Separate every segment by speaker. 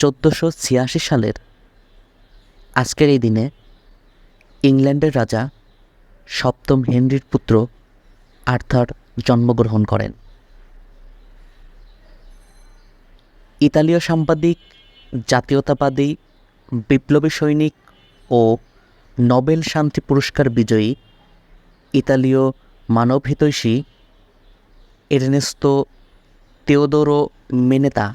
Speaker 1: চোদ্দোশো ছিয়াশি সালের আজকের এই দিনে ইংল্যান্ডের রাজা সপ্তম হেনরির পুত্র আর্থার জন্মগ্রহণ করেন। ইতালীয় সাংবাদিক, জাতীয়তাবাদী, বিপ্লবী সৈনিক ও নোবেল শান্তি পুরস্কার বিজয়ী ইতালীয় মানবহিতৈষী এরনেস্তো তেওদোরো মেনেতা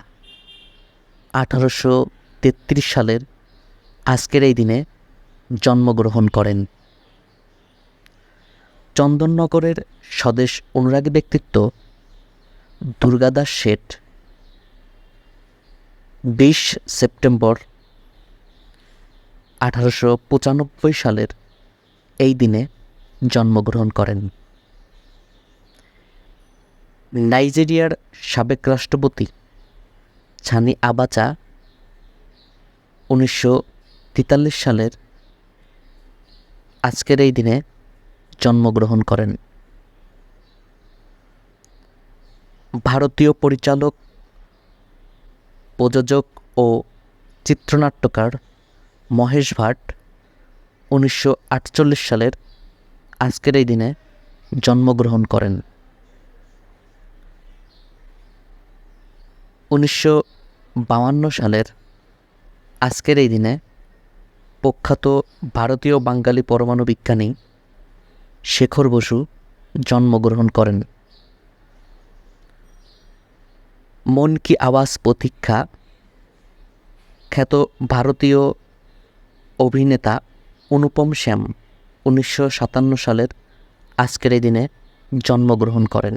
Speaker 1: আঠারোশো তেত্রিশ সালের আজকের এই দিনে জন্মগ্রহণ করেন। চন্দননগরের স্বদেশ অনুরাগী ব্যক্তিত্ব দুর্গাদাস শেঠ। বিশ সেপ্টেম্বর আঠারোশো পঁচানব্বই সালের এই দিনে জন্মগ্রহণ করেন। নাইজেরিয়ার সাবেক রাষ্ট্রপতি ছানি আবাচা উনিশশো তেতাল্লিশ সালের আজকের এই দিনে জন্মগ্রহণ করেন। ভারতীয় পরিচালক, প্রযোজক ও চিত্রনাট্যকার মহেশ ভাট উনিশশো আটচল্লিশ সালের আজকের এই দিনে জন্মগ্রহণ করেন। উনিশশো বাউান্ন সালের আজকের এই দিনে প্রখ্যাত ভারতীয় বাঙালি পরমাণু বিজ্ঞানী শেখর বসু জন্মগ্রহণ করেন। মন কি আওয়াজ প্রতীক্ষা খ্যাত ভারতীয় অভিনেতা অনুপম শ্যাম উনিশশো সাতান্ন সালের আজকের এই দিনে জন্মগ্রহণ করেন।